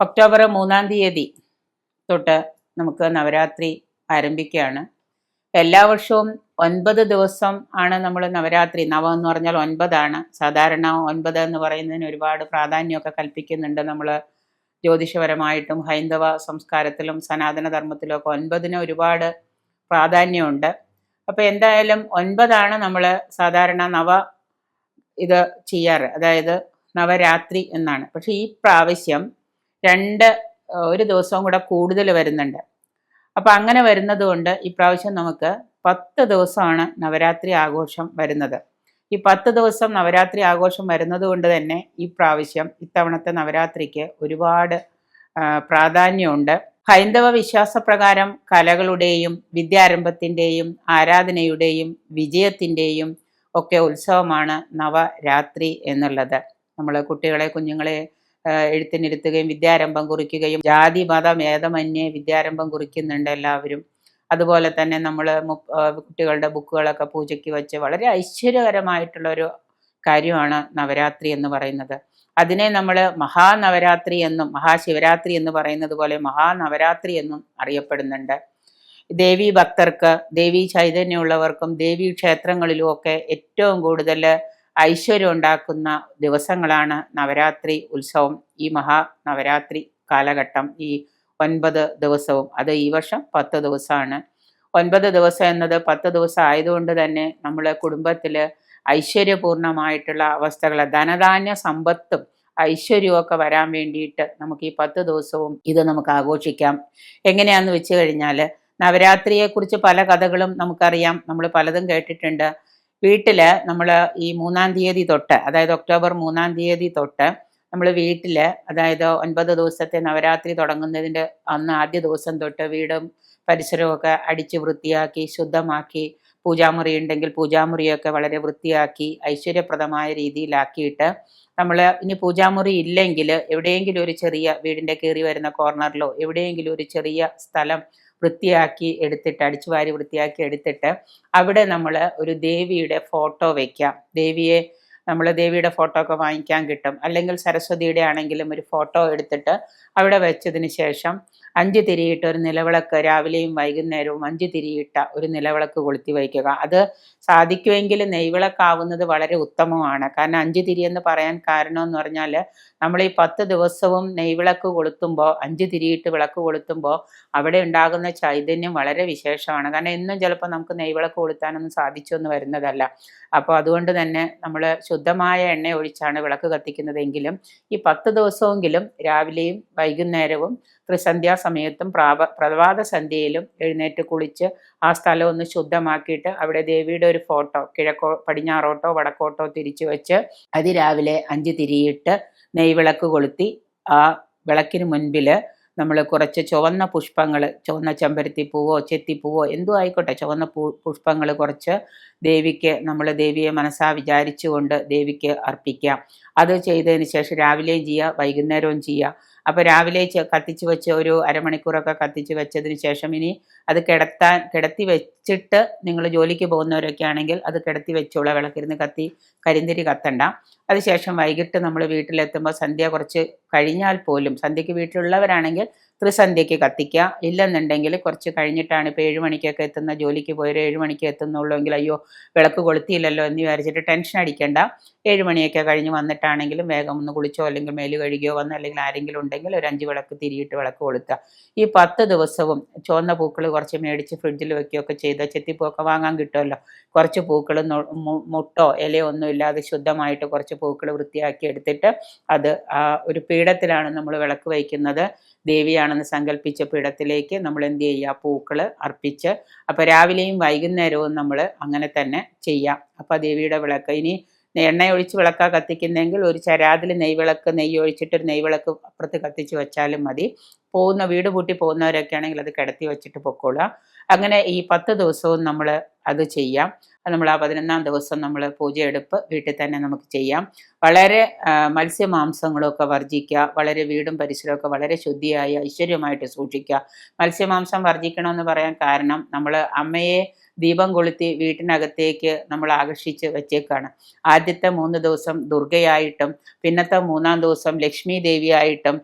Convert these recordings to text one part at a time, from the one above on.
October മൂന്നാം തീയതി തൊട്ട് നമുക്ക് നവരാത്രി ആരംഭിക്കുകയാണ്. എല്ലാ വർഷവും ഒൻപത് ദിവസം ആണ് നമ്മൾ നവരാത്രി. നവം എന്ന് പറഞ്ഞാൽ ഒൻപതാണ്. സാധാരണ ഒൻപത് എന്ന് പറയുന്നതിന് ഒരുപാട് പ്രാധാന്യമൊക്കെ കൽപ്പിക്കുന്നുണ്ട് നമ്മൾ. ജ്യോതിഷപരമായിട്ടും ഹൈന്ദവ സംസ്കാരത്തിലും സനാതന ധർമ്മത്തിലും ഒക്കെ ഒൻപതിന് ഒരുപാട് പ്രാധാന്യമുണ്ട്. അപ്പോൾ എന്തായാലും ഒൻപതാണ് നമ്മൾ സാധാരണ നവ ഇത് ചെയ്യാറ്. അതായത് നവരാത്രി എന്നാണ്. പക്ഷേ ഈ പ്രാവശ്യം രണ്ട് ഒരു ദിവസവും കൂടെ കൂടുതൽ വരുന്നുണ്ട്. അപ്പം അങ്ങനെ വരുന്നത് കൊണ്ട് ഇപ്രാവശ്യം നമുക്ക് പത്ത് ദിവസമാണ് നവരാത്രി ആഘോഷം വരുന്നത്. ഈ പത്ത് ദിവസം നവരാത്രി ആഘോഷം വരുന്നത് കൊണ്ട് തന്നെ ഈ പ്രാവശ്യം ഇത്തവണത്തെ നവരാത്രിക്ക് ഒരുപാട് പ്രാധാന്യമുണ്ട്. ഹൈന്ദവ വിശ്വാസപ്രകാരം കലകളുടെയും വിദ്യാരംഭത്തിന്റെയും ആരാധനയുടെയും വിജയത്തിന്റെയും ഒക്കെ ഉത്സവമാണ് നവരാത്രി എന്നുള്ളത്. നമ്മൾ കുട്ടികളെ കുഞ്ഞുങ്ങളെ എഴുത്തിനിരുത്തുകയും വിദ്യാരംഭം കുറിക്കുകയും ജാതി മത ഭേദമന്യേ വിദ്യാരംഭം കുറിക്കുന്നുണ്ട് എല്ലാവരും. അതുപോലെ തന്നെ നമ്മൾ കുട്ടികളുടെ ബുക്കുകളൊക്കെ പൂജയ്ക്ക് വെച്ച് വളരെ ഐശ്വര്യകരമായിട്ടുള്ള ഒരു കാര്യമാണ് നവരാത്രി എന്ന് പറയുന്നത്. അതിനെ നമ്മൾ മഹാനവരാത്രി എന്നും മഹാശിവരാത്രി എന്ന് പറയുന്നത് പോലെ മഹാനവരാത്രി എന്നും അറിയപ്പെടുന്നുണ്ട്. ദേവി ഭക്തർക്ക് ദേവി ചൈതന്യമുള്ളവർക്കും ദേവീ ക്ഷേത്രങ്ങളിലും ഒക്കെ ഏറ്റവും കൂടുതൽ ഐശ്വര്യം ഉണ്ടാക്കുന്ന ദിവസങ്ങളാണ് നവരാത്രി ഉത്സവം. ഈ മഹാ നവരാത്രി കാലഘട്ടം ഈ ഒൻപത് ദിവസവും. അത് ഈ വർഷം പത്ത് ദിവസമാണ്. ഒൻപത് ദിവസം എന്നത് പത്ത് ദിവസം ആയതുകൊണ്ട് തന്നെ നമ്മളെ കുടുംബത്തിൽ ഐശ്വര്യപൂർണമായിട്ടുള്ള അവസ്ഥകൾ ധനധാന്യ സമ്പത്തും ഐശ്വര്യവും ഒക്കെ വരാൻ വേണ്ടിയിട്ട് നമുക്ക് ഈ പത്ത് ദിവസവും ഇത് നമുക്ക് ആഘോഷിക്കാം. എങ്ങനെയാന്ന് വെച്ച് കഴിഞ്ഞാൽ നവരാത്രിയെക്കുറിച്ച് പല കഥകളും നമുക്കറിയാം. നമ്മൾ പലതും കേട്ടിട്ടുണ്ട്. വീട്ടിൽ നമ്മൾ ഈ മൂന്നാം തീയതി തൊട്ട് അതായത് ഒക്ടോബർ മൂന്നാം തീയതി തൊട്ട് നമ്മൾ വീട്ടിൽ അതായത് ഒൻപത് ദിവസത്തെ നവരാത്രി തുടങ്ങുന്നതിന്റെ അന്ന് ആദ്യ ദിവസം തൊട്ട് വീടും പരിസരവും ഒക്കെ അടിച്ച് വൃത്തിയാക്കി ശുദ്ധമാക്കി പൂജാമുറി ഉണ്ടെങ്കിൽ പൂജാമുറിയൊക്കെ വളരെ വൃത്തിയാക്കി ഐശ്വര്യപ്രദമായ രീതിയിലാക്കിയിട്ട് നമ്മൾ ഇനി പൂജാമുറി ഇല്ലെങ്കിൽ എവിടെയെങ്കിലും ഒരു ചെറിയ വീടിന്റെ കയറി വരുന്ന കോർണറിലോ എവിടെയെങ്കിലും ഒരു ചെറിയ സ്ഥലം വൃത്തിയാക്കി എടുത്തിട്ട് അടിച്ചു വാരി വൃത്തിയാക്കി എടുത്തിട്ട് അവിടെ നമ്മൾ ഒരു ദേവിയുടെ ഫോട്ടോ വയ്ക്കാം ദേവിയെ നമ്മൾ ദേവിയുടെ ഫോട്ടോ ഒക്കെ വാങ്ങിക്കാൻ കിട്ടും. അല്ലെങ്കിൽ സരസ്വതിയുടെ ആണെങ്കിലും ഒരു ഫോട്ടോ എടുത്തിട്ട് അവിടെ വെച്ചതിന് ശേഷം അഞ്ച് തിരിയിട്ട ഒരു നിലവിളക്ക് രാവിലെയും വൈകുന്നേരവും അഞ്ച് തിരിയിട്ട ഒരു നിലവിളക്ക് കൊളുത്തി വയ്ക്കുക. അത് സാധിക്കുമെങ്കിൽ നെയ്വിളക്കാവുന്നത് വളരെ ഉത്തമമാണ്. കാരണം അഞ്ച് തിരി എന്ന് പറയാൻ കാരണം എന്ന് പറഞ്ഞാൽ നമ്മൾ ഈ പത്ത് ദിവസവും നെയ്വിളക്ക് കൊളുത്തുമ്പോൾ അഞ്ച് തിരിയിട്ട് വിളക്ക് കൊളുത്തുമ്പോൾ അവിടെ ഉണ്ടാകുന്ന ചൈതന്യം വളരെ വിശേഷമാണ്. കാരണം എന്നും ചിലപ്പോൾ നമുക്ക് നെയ്വിളക്ക് കൊളുത്താനൊന്നും സാധിച്ചൊന്നും വരുന്നതല്ല. അപ്പോൾ അതുകൊണ്ട് തന്നെ നമ്മൾ ശുദ്ധമായ എണ്ണ ഒഴിച്ചാണ് വിളക്ക് കത്തിക്കുന്നതെങ്കിലും ഈ പത്ത് ദിവസമെങ്കിലും രാവിലെയും വൈകുന്നേരവും ത്രിസന്ധ്യാസമയത്തും പ്രാവ പ്രഭാത സന്ധ്യയിലും എഴുന്നേറ്റ് കുളിച്ച് ആ സ്ഥലം ഒന്ന് ശുദ്ധമാക്കിയിട്ട് അവിടെ ദേവിയുടെ ഒരു ഫോട്ടോ കിഴക്കോ പടിഞ്ഞാറോട്ടോ വടക്കോട്ടോ തിരിച്ചു വെച്ച് അതിരാവിലെ അഞ്ച് തിരിയിട്ട് നെയ്വിളക്ക് കൊളുത്തി ആ വിളക്കിന് മുൻപിൽ നമ്മൾ കുറച്ച് ചുവന്ന പുഷ്പങ്ങൾ ചുവന്ന ചെമ്പരത്തി പൂവോ ചെത്തിപ്പൂവോ എന്തോ ആയിക്കോട്ടെ ചുവന്ന പൂ പുഷ്പങ്ങൾ കുറച്ച് ദേവിക്ക് നമ്മൾ ദേവിയെ മനസ്സാ വിചാരിച്ചുകൊണ്ട് ദേവിക്ക് അർപ്പിക്കാം. അത് ചെയ്തതിന് ശേഷം രാവിലെയും ചെയ്യുക വൈകുന്നേരവും ചെയ്യുക അപ്പോൾ രാവിലെ കത്തിച്ച് വെച്ച് ഒരു അരമണിക്കൂറൊക്കെ കത്തിച്ച് വെച്ചതിന് ശേഷം ഇനി അത് കിടത്താൻ കിടത്തി വെച്ചിട്ട് നിങ്ങൾ ജോലിക്ക് പോകുന്നവരൊക്കെ ആണെങ്കിൽ അത് കിടത്തി വെച്ചോളാം. വിളക്കിരുന്ന് കത്തി കരിന്തിരി കത്തണ്ട. അതിനുശേഷം വൈകിട്ട് നമ്മൾ വീട്ടിലെത്തുമ്പോൾ സന്ധ്യ കുറച്ച് കഴിഞ്ഞാൽ പോലും സന്ധ്യയ്ക്ക് വീട്ടിലുള്ളവരാണെങ്കിൽ ത്രിസന്ധ്യയ്ക്ക് കത്തിക്കുക. ഇല്ലെന്നുണ്ടെങ്കിൽ കുറച്ച് കഴിഞ്ഞിട്ടാണ് ഇപ്പോൾ ഏഴ് മണിക്കൊക്കെ എത്തുന്ന ജോലിക്ക് പോയൊരു ഏഴ് മണിക്ക് എത്തുന്നുള്ളൂ എങ്കിൽ അയ്യോ വിളക്ക് കൊളുത്തിയില്ലല്ലോ എന്ന് വിചാരിച്ചിട്ട് ടെൻഷൻ അടിക്കേണ്ട. ഏഴ് മണിയൊക്കെ കഴിഞ്ഞ് വന്നിട്ടാണെങ്കിലും വേഗം ഒന്ന് കുളിച്ചോ അല്ലെങ്കിൽ മേൽ കഴുകിയോ വന്ന് അല്ലെങ്കിൽ ആരെങ്കിലും ഉണ്ടെങ്കിൽ ഒരു അഞ്ച് വിളക്ക് തിരിയിട്ട് വിളക്ക് കൊളുത്തുക. ഈ പത്ത് ദിവസവും ചുവന്ന പൂക്കൾ കുറച്ച് മേടിച്ച് ഫ്രിഡ്ജിൽ വെക്കുകയൊക്കെ ചെയ്ത് ചെത്തിപ്പൂവൊക്കെ വാങ്ങാൻ കിട്ടുമല്ലോ. കുറച്ച് പൂക്കൾ മുട്ടോ ഇലയോ ഒന്നും ഇല്ലാതെ ശുദ്ധമായിട്ട് കുറച്ച് പൂക്കൾ വൃത്തിയാക്കി എടുത്തിട്ട് അത് ഒരു പീഠത്തിലാണ് നമ്മൾ വിളക്ക് വയ്ക്കുന്നത്. ദേവിയാണെന്ന് സങ്കല്പിച്ച പീഠത്തിലേക്ക് നമ്മൾ എന്ത് ചെയ്യുക? പൂക്കൾ അർപ്പിച്ച്. അപ്പോൾ രാവിലെയും വൈകുന്നേരവും നമ്മൾ അങ്ങനെ തന്നെ ചെയ്യാം. അപ്പോൾ ദേവിയുടെ വിളക്ക്. ഇനി എണ്ണ ഒഴിച്ച് വിളക്കാ കത്തിക്കുന്നെങ്കിൽ ഒരു ചരാതിൽ നെയ്വിളക്ക് നെയ്യ് ഒരു നെയ്വിളക്ക് അപ്പുറത്ത് കത്തിച്ച് വെച്ചാലും മതി. പോകുന്ന വീട് പൂട്ടി പോകുന്നവരൊക്കെ ആണെങ്കിൽ അത് കിടത്തി വെച്ചിട്ട് പൊക്കോളുക. അങ്ങനെ ഈ പത്ത് ദിവസവും നമ്മൾ അത് ചെയ്യാം. നമ്മൾ ആ പതിനൊന്നാം ദിവസം നമ്മൾ പൂജയെടുപ്പ് വീട്ടിൽ തന്നെ നമുക്ക് ചെയ്യാം. വളരെ മത്സ്യമാംസങ്ങളൊക്കെ വർജിക്കുക വളരെ വീടും പരിസരമൊക്കെ വളരെ ശുദ്ധിയായി ഐശ്വര്യമായിട്ട് സൂക്ഷിക്കുക. മത്സ്യമാംസം വർജിക്കണമെന്ന് പറയാൻ കാരണം നമ്മൾ അമ്മയെ ദീപം കൊളുത്തി വീട്ടിനകത്തേക്ക് നമ്മൾ ആകർഷിച്ച് വെച്ചേക്കാണ്. ആദ്യത്തെ മൂന്ന് ദിവസം ദുർഗയായിട്ടും പിന്നത്തെ മൂന്നാം ദിവസം ലക്ഷ്മി ദേവിയായിട്ടും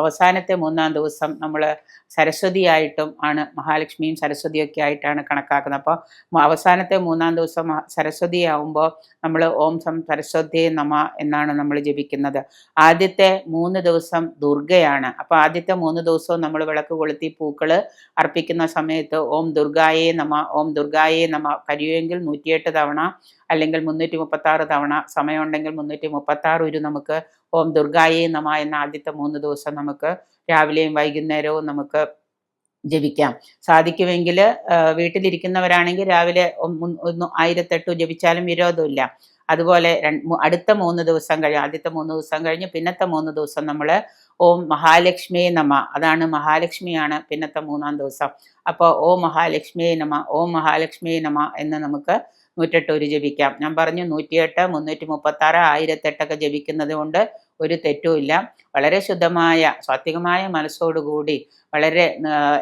അവസാനത്തെ മൂന്നാം ദിവസം നമ്മൾ സരസ്വതിയായിട്ടും ആണ് മഹാലക്ഷ്മിയും സരസ്വതിയൊക്കെ ആയിട്ടാണ് കണക്കാക്കുന്നത്. അപ്പോൾ അവസാനത്തെ മൂന്നാം ദിവസം സരസ്വതി ആവുമ്പോൾ നമ്മൾ ഓം സം സരസ്വതി നമ എന്നാണ് നമ്മൾ ജപിക്കുന്നത്. ആദ്യത്തെ മൂന്ന് ദിവസം ദുർഗയാണ്. അപ്പോൾ ആദ്യത്തെ മൂന്ന് ദിവസവും നമ്മൾ വിളക്ക് കൊളുത്തി പൂക്കൾ അർപ്പിക്കുന്ന സമയത്ത് ഓം ദുർഗായേ നമ ഓം ദുർഗായേ നമ കഴിയുമെങ്കിൽ നൂറ്റിയെട്ട് തവണ അല്ലെങ്കിൽ മുന്നൂറ്റി മുപ്പത്തി ആറ് തവണ സമയമുണ്ടെങ്കിൽ മുന്നൂറ്റി മുപ്പത്തി ആറ് ഒരു നമുക്ക് ഓം ദുർഗായേ നമ എന്ന ആദ്യത്തെ മൂന്ന് ദിവസം നമുക്ക് രാവിലെയും വൈകുന്നേരവും നമുക്ക് ജപിക്കാം. സാധിക്കുമെങ്കിൽ വീട്ടിലിരിക്കുന്നവരാണെങ്കിൽ രാവിലെ ആയിരത്തെട്ടു ജപിച്ചാലും വിരോധമില്ല. അതുപോലെ അടുത്ത മൂന്ന് ദിവസം കഴിഞ്ഞ് ആദ്യത്തെ മൂന്ന് ദിവസം കഴിഞ്ഞ് പിന്നത്തെ മൂന്ന് ദിവസം നമ്മൾ ഓം മഹാലക്ഷ്മി നമ അതാണ് മഹാലക്ഷ്മിയാണ് പിന്നത്തെ മൂന്നാം ദിവസം. അപ്പോൾ ഓം മഹാലക്ഷ്മി നമ ഓം മഹാലക്ഷ്മി നമ എന്ന് നമുക്ക് നൂറ്റെട്ട് ഒരു ജപിക്കാം. ഞാൻ പറഞ്ഞു നൂറ്റിയെട്ട് മുന്നൂറ്റി മുപ്പത്തി ആറ് ആയിരത്തെട്ടൊക്കെ ജപിക്കുന്നത് കൊണ്ട് ഒരു തെറ്റുമില്ല. വളരെ ശുദ്ധമായ സാത്വികമായ മനസ്സോടുകൂടി വളരെ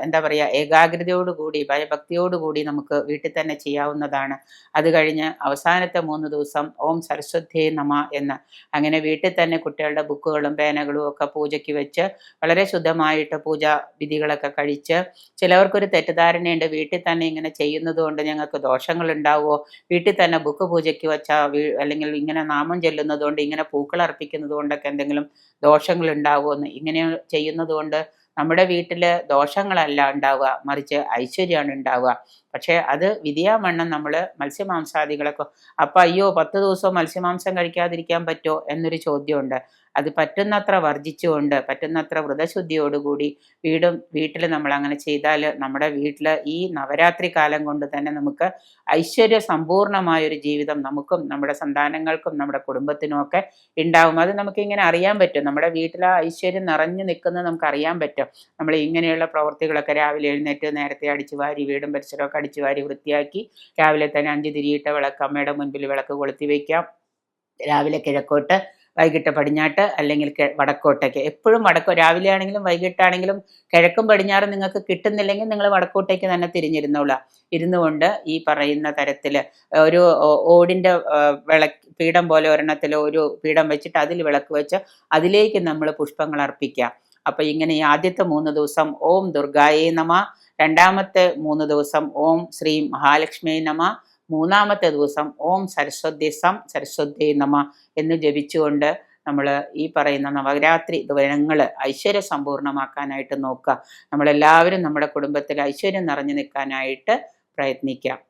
എന്താ പറയുക ഏകാഗ്രതയോടുകൂടി ഭയഭക്തിയോടുകൂടി നമുക്ക് വീട്ടിൽ തന്നെ ചെയ്യാവുന്നതാണ്. അത് കഴിഞ്ഞ് അവസാനത്തെ മൂന്ന് ദിവസം ഓം സരസ്വതി നമ എന്ന്. അങ്ങനെ വീട്ടിൽ തന്നെ കുട്ടികളുടെ ബുക്കുകളും പേനകളും ഒക്കെ പൂജയ്ക്ക് വെച്ച് വളരെ ശുദ്ധമായിട്ട് പൂജാ വിധികളൊക്കെ കഴിച്ച് ചിലവർക്കൊരു തെറ്റിദ്ധാരണയുണ്ട്. വീട്ടിൽ തന്നെ ഇങ്ങനെ ചെയ്യുന്നത് കൊണ്ട് ഞങ്ങൾക്ക് ദോഷങ്ങൾ ഉണ്ടാവുമോ വീട്ടിൽ തന്നെ ബുക്ക് പൂജയ്ക്ക് വെച്ചാൽ അല്ലെങ്കിൽ ഇങ്ങനെ നാമം ചെല്ലുന്നതുകൊണ്ട് ഇങ്ങനെ പൂക്കൾ അർപ്പിക്കുന്നത് കൊണ്ടൊക്കെ എന്തെങ്കിലും ദോഷങ്ങൾ ഉണ്ടാവുമോ എന്ന് ഇങ്ങനെ ചെയ്യുന്നത് കൊണ്ട് നമ്മുടെ വീട്ടിൽ ദോഷങ്ങളല്ല ഉണ്ടാവുക മറിച്ച് ഐശ്വര്യമാണ് ഉണ്ടാവുക. പക്ഷേ അത് വിധിയാമണ്ണം നമ്മൾ മത്സ്യമാംസാദികളൊക്കെ അപ്പം അയ്യോ പത്ത് ദിവസവും മത്സ്യമാംസം കഴിക്കാതിരിക്കാൻ പറ്റുമോ എന്നൊരു ചോദ്യമുണ്ട്. അത് പറ്റുന്നത്ര വർജിച്ചുകൊണ്ട് പറ്റുന്നത്ര വ്രതശുദ്ധിയോടുകൂടി വീടും വീട്ടിൽ നമ്മൾ അങ്ങനെ ചെയ്താൽ നമ്മുടെ വീട്ടിൽ ഈ നവരാത്രി കാലം കൊണ്ട് തന്നെ നമുക്ക് ഐശ്വര്യ സമ്പൂർണമായൊരു ജീവിതം നമുക്കും നമ്മുടെ സന്താനങ്ങൾക്കും നമ്മുടെ കുടുംബത്തിനും ഒക്കെ ഉണ്ടാവും. അത് നമുക്കിങ്ങനെ അറിയാൻ പറ്റും. നമ്മുടെ വീട്ടിൽ ആ ഐശ്വര്യം നിറഞ്ഞു നിൽക്കുന്നത് നമുക്ക് അറിയാൻ പറ്റും. നമ്മൾ ഇങ്ങനെയുള്ള പ്രവർത്തികളൊക്കെ രാവിലെ എഴുന്നേറ്റ് നേരത്തെ അടിച്ചു വാരി വീടും പരിസരമൊക്കെ അടിച്ചു വാരി വൃത്തിയാക്കി രാവിലെ തന്നെ അഞ്ച് തിരിയിട്ട വിളക്ക് അമ്മയുടെ മുൻപിൽ വിളക്ക് കൊളുത്തി വയ്ക്കാം രാവിലെ കിഴക്കോട്ട് വൈകിട്ട് പടിഞ്ഞാട്ട് അല്ലെങ്കിൽ വടക്കോട്ടേക്ക്. എപ്പോഴും വടക്കോ രാവിലെ ആണെങ്കിലും വൈകിട്ടാണെങ്കിലും കിഴക്കും പടിഞ്ഞാറും നിങ്ങൾക്ക് കിട്ടുന്നില്ലെങ്കിൽ നിങ്ങൾ വടക്കോട്ടേക്ക് തന്നെ തിരിഞ്ഞിരുന്നോളാം. ഇരുന്നു കൊണ്ട് ഈ പറയുന്ന തരത്തിൽ ഒരു ഓടിന്റെ വിള പീഠം പോലെ ഒരെണ്ണത്തിൽ ഒരു പീഠം വെച്ചിട്ട് അതിൽ വിളക്ക് വെച്ച് അതിലേക്ക് നമ്മൾ പുഷ്പങ്ങൾ അർപ്പിക്കാം. അപ്പോൾ ഇങ്ങനെ ഈ ആദ്യത്തെ മൂന്ന് ദിവസം ഓം ദുർഗായേ നമ രണ്ടാമത്തെ മൂന്ന് ദിവസം ഓം ശ്രീ മഹാലക്ഷ്മി നമ മൂന്നാമത്തെ ദിവസം ഓം സരസ്വതി സം സരസ്വതി നമ എന്ന് ജപിച്ചുകൊണ്ട് നമ്മൾ ഈ പറയുന്ന നവരാത്രി ദിവനങ്ങൾ ഐശ്വര്യ സമ്പൂർണമാക്കാനായിട്ട് നോക്കുക. നമ്മളെല്ലാവരും നമ്മുടെ കുടുംബത്തിൽ ഐശ്വര്യം നിറഞ്ഞു നിൽക്കാനായിട്ട് പ്രയത്നിക്കാം.